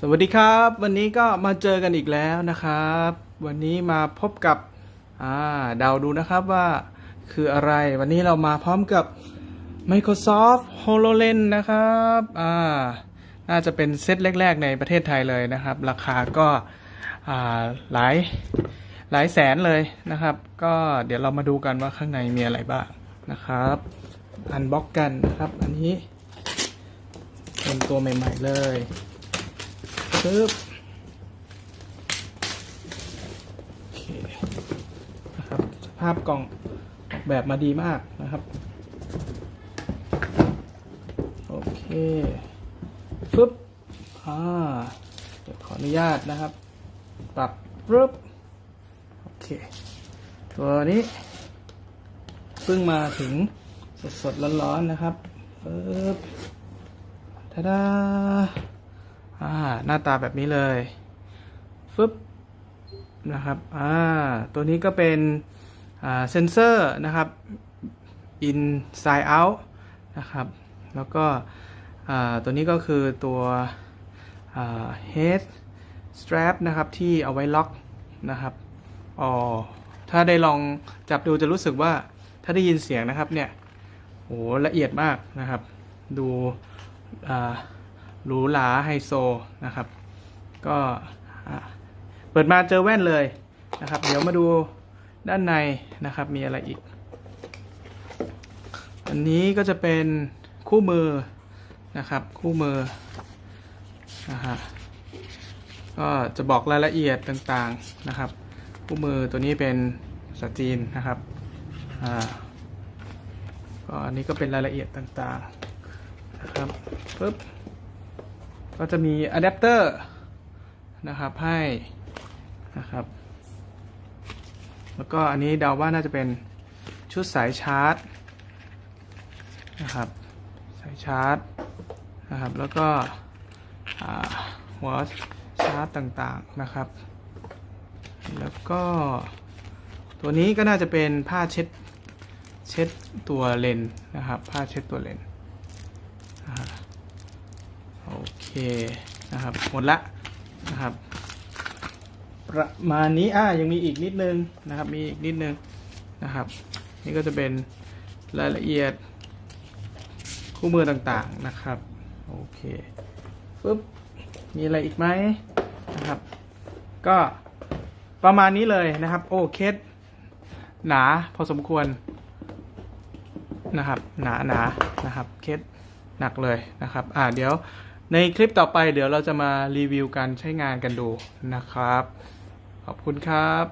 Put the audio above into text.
สวัสดีครับ วันนี้ก็มาเจอกันอีกแล้วนะครับ วันนี้มาพบกับอ่าเดาดูนะครับว่าคืออะไร วันนี้เรามาพร้อมกับ Microsoft HoloLens นะครับอ่าน่าจะเป็นเซตแรก ๆ ในประเทศไทยเลยนะครับ ราคาก็อ่าหลายหลายแสนเลยนะครับ ก็เดี๋ยวเรามาดูกันว่าข้างในมีอะไรบ้างนะครับ อันบ็อกกันนะครับ อันนี้เป็นตัวใหม่ ๆ เลย ปึ๊บโอเคนะครับสภาพกล่องแบบมาดีมากนะครับ โอเคฟึบอ่าเดี๋ยวขออนุญาตนะครับ ปรับปึ๊บโอเค ตัวนี้เพิ่งมาถึงสดๆร้อนๆนะครับปึ๊บทาดา อ่าหน้าตาแบบนี้เลยฟึบนะครับอ่าตัวนี้ก็เป็นเซนเซอร์นะครับ inside out นะครับแล้วก็ตัวนี้ก็คือตัว head strap นะครับที่เอาไว้ล็อกนะครับอ๋อถ้าได้ลองจับดูจะรู้สึกว่าถ้าได้ยินเสียงนะครับเนี่ยโหละเอียดมากนะครับ ดูอ่า หรูหราไฮโซนะครับ ก็เปิดมาเจอแว่นเลยนะครับ เดี๋ยวมาดูด้านในนะครับมีอะไรอีก อันนี้ก็จะเป็นคู่มือนะครับ คู่มือนะฮะก็จะบอกรายละเอียดต่างๆนะครับ คู่มือตัวนี้เป็นภาษาจีนนะครับอ่าก็อันนี้ก็เป็นรายละเอียดต่างๆนะครับปึ๊บ ก็จะมีอะแดปเตอร์นะครับให้นะครับ แล้วก็อันนี้เดาว่าน่าจะเป็นชุดสายชาร์จนะครับสายชาร์จนะครับ แล้วก็หัวชาร์จต่างๆนะครับ แล้วก็ตัวนี้ก็น่าจะเป็นผ้าเช็ดเช็ดตัวเลนนะครับ ผ้าเช็ดตัวเลนส์อ่า โอเคนะครับหมดละนะครับ ประมาณนี้อ่ายังมีอีกนิดนึงนะครับมีอีกนิดนึงนะครับ นี่ก็จะเป็นรายละเอียดคู่มือต่างๆนะครับโอเคปึ๊บมีอะไรอีกไหมนะครับ ก็ประมาณนี้เลยนะครับ โอเคสหนาพอสมควรนะครับ หนาหนานะครับ เคสหนักเลยนะครับ อ่าเดี๋ยว ในคลิปต่อไปเดี๋ยวเราจะมารีวิวการใช้งานกันดูนะครับ ขอบคุณครับ